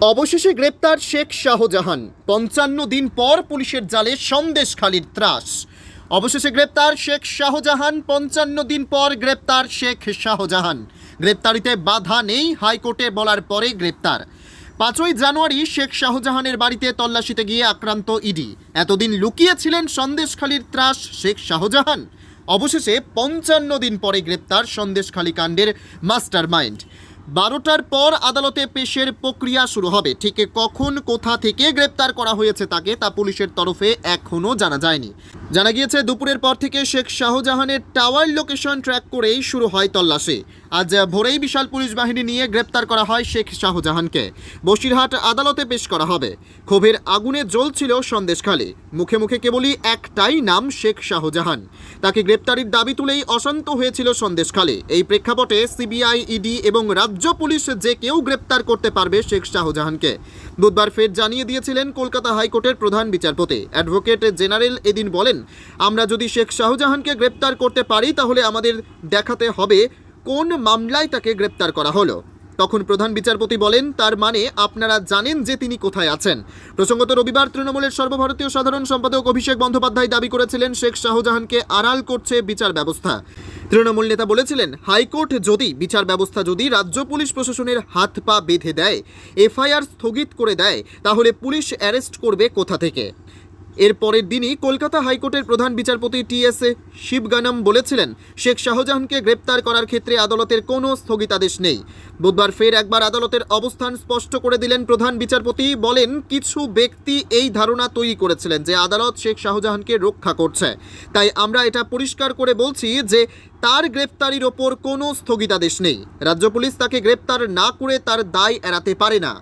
অবশেষে গ্রেপ্তার শেখ শাহজাহান। পঞ্চান্ন দিন পর পুলিশের জালে সন্দেশখালীর ত্রাস। অবশেষে গ্রেপ্তার শেখ শাহজাহান, পঞ্চান্ন দিন পর গ্রেপ্তার শেখ শাহজাহান। গ্রেপ্তারিতে বাধা নেই, হাইকোর্টে বলার পরে গ্রেপ্তার। পাঁচই জানুয়ারি শেখ শাহজাহানের বাড়িতে তল্লাশিতে গিয়ে আক্রান্ত ইডি। এতদিন লুকিয়েছিলেন সন্দেশখালীর ত্রাস শেখ শাহজাহান। অবশেষে পঞ্চান্ন দিন পরে গ্রেপ্তার সন্দেশখালী কাণ্ডের মাস্টার মাইন্ড বারোটার পর আদালতে পেশের প্রক্রিয়া শুরু হবে। ঠিক কখন, কোথা থেকে গ্রেপ্তার করা হয়েছে তাকে তা পুলিশের তরফে এখনও জানা যায়নি। জানা গিয়েছে, দুপুরের পর থেকে শেখ শাহজাহানের টাওয়ার লোকেশন ট্র্যাক করেই শুরু হয় তল্লাশি। আজ ভোরেই বিশাল পুলিশ বাহিনী নিয়ে গ্রেপ্তার করা হয় শেখ শাহজাহানকে। বসিরহাট আদালতে পেশ করা হবে। ক্ষোভের আগুনে জ্বলছিল সন্দেশখালী। মুখে মুখে কেবলই একটাই নাম, শেখ শাহজাহান। তাকে গ্রেপ্তারির দাবি তুলেই অশান্ত হয়েছিল সন্দেশখালী। এই প্রেক্ষাপটে সিবিআই, ইডি এবং রাজ্য পুলিশ যে কেউ গ্রেপ্তার করতে পারবে শেখ শাহজাহানকে। বুধবার ফের জানিয়ে দিয়েছিলেন কলকাতা হাইকোর্টের প্রধান বিচারপতি। অ্যাডভোকেট জেনারেল এদিন বলেন, আমরা যদি শেখ শাহজাহানকে গ্রেপ্তার করতে পারি, তাহলে আমাদের দেখাতে হবে কোন মামলায় তাকে গ্রেপ্তার করা হলো। তখন প্রধান বিচারপতি বলেন, তার মানে আপনারা জানেন যে তিনি কোথায় আছেন। প্রসঙ্গত রবিবার তৃণমূলের সর্বভারতীয় সাধারণ সম্পাদক অভিষেক বন্দ্যোপাধ্যায় দাবি করেছিলেন, শেখ শাহজাহানকে আড়াল করছে বিচার ব্যবস্থা। তৃণমূল নেতা বলেছিলেন, হাইকোর্ট যদি, বিচার ব্যবস্থা যদি রাজ্য পুলিশ প্রশাসনের হাত পা বেঁধে দেয়, এফআইআর স্থগিত করে দেয়, তাহলে পুলিশ অ্যারেস্ট করবে কোথা থেকে? এর পরের দিনই কলকাতা হাইকোর্টের প্রধান বিচারপতি টি এস এ শিবগানম বলেছিলেন, শেখ শাহজাহানকে গ্রেপ্তার করার ক্ষেত্রে আদালতের কোনো স্থগিতাদেশ নেই। বুধবার ফের একবার আদালতের অবস্থান স্পষ্ট করে দিলেন প্রধান বিচারপতি, বলেন, কিছু ব্যক্তি এই ধারণা তৈরি করেছিলেন যে আদালত শেখ শাহজাহানকে রক্ষা করছে। তাই আমরা এটা পরিষ্কার করে বলছি যে তার গ্রেপ্তারির ওপর কোনো স্থগিতাদেশ নেই। রাজ্য পুলিশ তাকে গ্রেপ্তার না করে তার দায় এড়াতে পারে না।